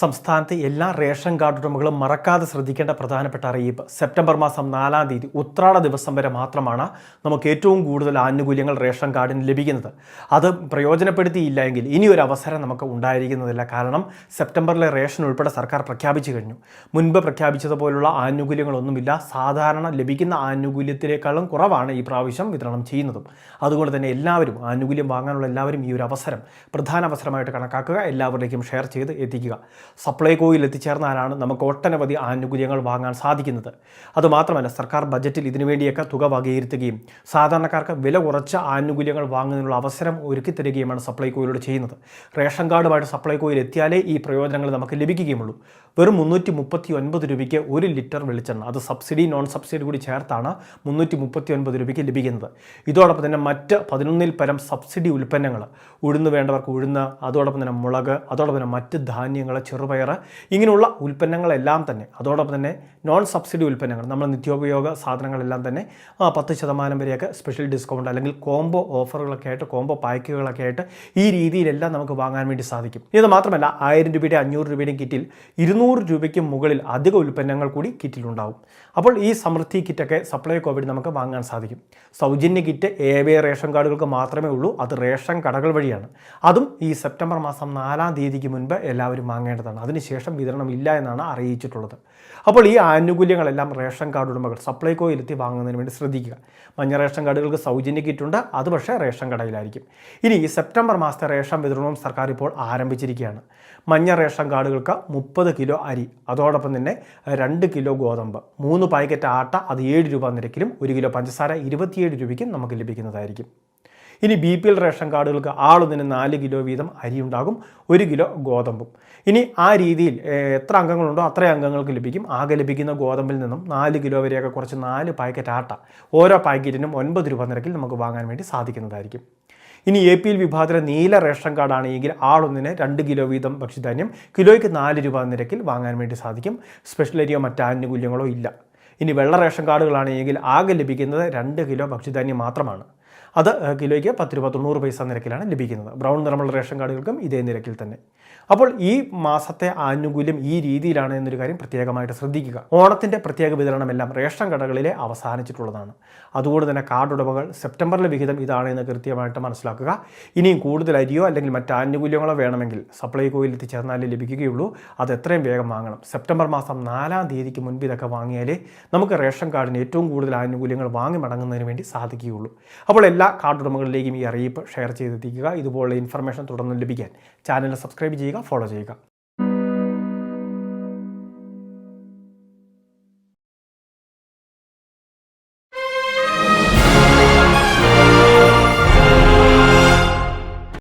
സംസ്ഥാനത്തെ എല്ലാ ration card ഉടമകളും മറക്കാതെ ശ്രദ്ധിക്കേണ്ട പ്രധാനപ്പെട്ട അറിയിപ്പ് സെപ്റ്റംബർ മാസം നാലാം തീയതി ഉത്രാട ദിവസം വരെ മാത്രമാണ് നമുക്ക് ഏറ്റവും കൂടുതൽ ആനുകൂല്യങ്ങൾ റേഷൻ കാർഡിന് ലഭിക്കുന്നത്. അത് പ്രയോജനപ്പെടുത്തിയില്ല എങ്കിൽ ഇനി ഒരു അവസരം നമുക്ക് ഉണ്ടായിരിക്കുന്നതില്ല. കാരണം സെപ്റ്റംബറിലെ റേഷൻ ഉൾപ്പെടെ സർക്കാർ പ്രഖ്യാപിച്ചു കഴിഞ്ഞു. മുൻപ് പ്രഖ്യാപിച്ചതുപോലുള്ള ആനുകൂല്യങ്ങളൊന്നുമില്ല. സാധാരണ ലഭിക്കുന്ന ആനുകൂല്യത്തിനേക്കാളും കുറവാണ് ഈ പ്രാവശ്യം വിതരണം ചെയ്യുന്നതും. അതുകൊണ്ട് തന്നെ എല്ലാവരും ആനുകൂല്യം വാങ്ങാനുള്ള എല്ലാവരും ഈ ഒരു അവസരം പ്രധാന അവസരമായിട്ട് കണക്കാക്കുക. എല്ലാവരിലേക്കും ഷെയർ ചെയ്ത് എത്തിക്കുക. സപ്ലൈകോയിൽ എത്തിച്ചേർന്നാലാണ് നമുക്ക് ഒട്ടനവധി ആനുകൂല്യങ്ങൾ വാങ്ങാൻ സാധിക്കുന്നത്. അതുമാത്രമല്ല സർക്കാർ ബജറ്റിൽ ഇതിനുവേണ്ടിയൊക്കെ തുക വകയിരുത്തുകയും സാധാരണക്കാർക്ക് വില കുറച്ച ആനുകൂല്യങ്ങൾ വാങ്ങുന്നതിനുള്ള അവസരം ഒരുക്കി തരികയുമാണ് സപ്ലൈകോയിലൂടെ ചെയ്യുന്നത്. റേഷൻ കാർഡുമായിട്ട് സപ്ലൈകോയിൽ എത്തിയാലേ ഈ പ്രയോജനങ്ങൾ നമുക്ക് ലഭിക്കുകയുമുള്ളൂ വെറും മുന്നൂറ്റി മുപ്പത്തി ഒൻപത് രൂപയ്ക്ക് ഒരു ലിറ്റർ വെളിച്ചെണ്ണ. അത് സബ്സിഡി നോൺ സബ്സിഡി കൂടി ചേർത്താണ് മുന്നൂറ്റി മുപ്പത്തി ഒൻപത് രൂപയ്ക്ക് ലഭിക്കുന്നത്. ഇതോടൊപ്പം തന്നെ മറ്റ് പതിനൊന്നിൽ പരം സബ്സിഡി ഉൽപ്പന്നങ്ങൾ. ഉഴുന്ന് വേണ്ടവർക്ക് ഉഴുന്ന് അതോടൊപ്പം തന്നെ മുളക് അതോടൊപ്പം തന്നെ മറ്റ് ധാന്യങ്ങൾ ചെറുപയർ ഇങ്ങനെയുള്ള ഉൽപ്പന്നങ്ങളെല്ലാം തന്നെ അതോടൊപ്പം തന്നെ നോൺ സബ്സിഡി ഉൽപ്പന്നങ്ങൾ. നമ്മൾ നിത്യോപയോഗ സാധനങ്ങളെല്ലാം തന്നെ പത്ത് ശതമാനം വരെയൊക്കെ സ്പെഷ്യൽ ഡിസ്കൗണ്ട് അല്ലെങ്കിൽ കോംബോ ഓഫറുകളൊക്കെ ആയിട്ട് കോംബോ പാക്കുകളൊക്കെ ആയിട്ട് ഈ രീതിയിലെല്ലാം നമുക്ക് വാങ്ങാൻ വേണ്ടി സാധിക്കും. ഇത് മാത്രമല്ല ആയിരം രൂപയുടെ അഞ്ഞൂറ് രൂപയുടെയും കിറ്റിൽ ഇരുന്നൂറ് രൂപയ്ക്ക് മുകളിൽ അധിക ഉൽപ്പന്നങ്ങൾ കൂടി കിറ്റിലുണ്ടാവും. അപ്പോൾ ഈ സമൃദ്ധി കിറ്റൊക്കെ സപ്ലൈ കോവിഡ് നമുക്ക് വാങ്ങാൻ സാധിക്കും. സൗജന്യ കിറ്റ് എ റേഷൻ കാർഡുകൾക്ക് മാത്രമേ ഉള്ളൂ. അത് റേഷൻ കടകൾ വഴിയാണ്. അതും ഈ സെപ്റ്റംബർ മാസം നാലാം തീയതിക്ക് മുൻപ് എല്ലാവരും വാങ്ങേണ്ടതാണ്. അതിനുശേഷം വിതരണം ഇല്ല എന്നാണ് അറിയിച്ചിട്ടുള്ളത്. അപ്പോൾ ഈ ആനുകൂല്യങ്ങളെല്ലാം റേഷൻ കാർഡ് ഉടമകൾ സപ്ലൈകോയിലെത്തി വാങ്ങുന്നതിന് വേണ്ടി ശ്രദ്ധിക്കുക. മഞ്ഞ റേഷൻ കാർഡുകൾക്ക് സൗജന്യ കിറ്റുണ്ട്. അത് പക്ഷേ റേഷൻ കടയിലായിരിക്കും. ഇനി ഈ സെപ്റ്റംബർ മാസത്തെ റേഷൻ വിതരണവും സർക്കാർ ഇപ്പോൾ ആരംഭിച്ചിരിക്കുകയാണ്. മഞ്ഞ റേഷൻ കാർഡുകൾക്ക് മുപ്പത് കിലോ അരി. അതോടൊപ്പം തന്നെ രണ്ട് കിലോ ഗോതമ്പ്. മൂന്ന് പാക്കറ്റ് ആട്ട അത് ഏഴ് രൂപ നിരക്കിലും ഒരു കിലോ പഞ്ചസാര ഇരുപത്തിയേഴ് രൂപയ്ക്കും നമുക്ക് ലഭിക്കുന്നതായിരിക്കും. ഇനി ബി പി എൽ റേഷൻ കാർഡുകൾക്ക് ആളൊന്നിന് നാല് കിലോ വീതം അരി ഉണ്ടാകും ഒരു കിലോ ഗോതമ്പും. ഇനി ആ രീതിയിൽ എത്ര അംഗങ്ങളുണ്ടോ അത്രയും അംഗങ്ങൾക്ക് ലഭിക്കും. ആകെ ലഭിക്കുന്ന ഗോതമ്പിൽ നിന്നും നാല് കിലോ വരെയൊക്കെ കുറച്ച് നാല് പാക്കറ്റ് ആട്ട. ഓരോ പാക്കറ്റിനും ഒൻപത് രൂപ നിരക്കിൽ നമുക്ക് വാങ്ങാൻ വേണ്ടി സാധിക്കുന്നതായിരിക്കും. ഇനി എ പി എൽ വിഭാഗത്തിലെ നീല റേഷൻ കാർഡാണെങ്കിൽ ആളൊന്നിന് രണ്ട് കിലോ വീതം ഭക്ഷ്യധാന്യം കിലോയ്ക്ക് നാല് രൂപ നിരക്കിൽ വാങ്ങാൻ വേണ്ടി സാധിക്കും. സ്പെഷ്യൽ അരിയോ മറ്റ് ആനുകൂല്യങ്ങളോ ഇല്ല. ഇനി വെള്ള റേഷൻ കാർഡുകളാണെങ്കിൽ ആകെ ലഭിക്കുന്നത് രണ്ട് കിലോ ഭക്ഷ്യധാന്യം മാത്രമാണ്. അത് കിലോയ്ക്ക് പത്ത് രൂപ തൊണ്ണൂറ് പൈസ നിരക്കിലാണ് ലഭിക്കുന്നത്. ബ്രൗൺ നിറമുള്ള റേഷൻ കാർഡുകൾക്കും ഇതേ നിരക്കിൽ തന്നെ. അപ്പോൾ ഈ മാസത്തെ ആനുകൂല്യം ഈ രീതിയിലാണ് എന്നൊരു കാര്യം പ്രത്യേകമായിട്ട് ശ്രദ്ധിക്കുക. ഓണത്തിന്റെ പ്രത്യേക വിതരണമെല്ലാം റേഷൻ കടകളിലെ അവസാനിച്ചിട്ടുള്ളതാണ്. അതുകൊണ്ട് തന്നെ കാർഡ് ഉടമകൾ സെപ്റ്റംബറിലെ വിഹിതം ഇതാണ് എന്ന് കൃത്യമായിട്ട് മനസ്സിലാക്കുക. ഇനിയും കൂടുതൽ അരിയോ അല്ലെങ്കിൽ മറ്റ് ആനുകൂല്യങ്ങളോ വേണമെങ്കിൽ സപ്ലൈകോയിൽ എത്തിച്ചേർന്നാലേ ലഭിക്കുകയുള്ളൂ. അത് എത്രയും വേഗം വാങ്ങണം. സെപ്റ്റംബർ മാസം നാലാം തീയതിക്ക് മുൻപ് ഇതൊക്കെ വാങ്ങിയാലേ നമുക്ക് റേഷൻ കാർഡിന് ഏറ്റവും കൂടുതൽ ആനുകൂല്യങ്ങൾ വാങ്ങി മടങ്ങുന്നതിന് വേണ്ടി സാധിക്കുകയുള്ളൂ. അപ്പോൾ എല്ലാ കാർഡ് ഉടമകളിലേക്കും ഈ അറിയിപ്പ് ഷെയർ ചെയ്തെത്തിക്കുക. ഇതുപോലുള്ള ഇൻഫർമേഷൻ തുടർന്ന് ലഭിക്കാൻ ചാനൽ സബ്സ്ക്രൈബ് ചെയ്യുക ഫോളോ ചെയ്യുക.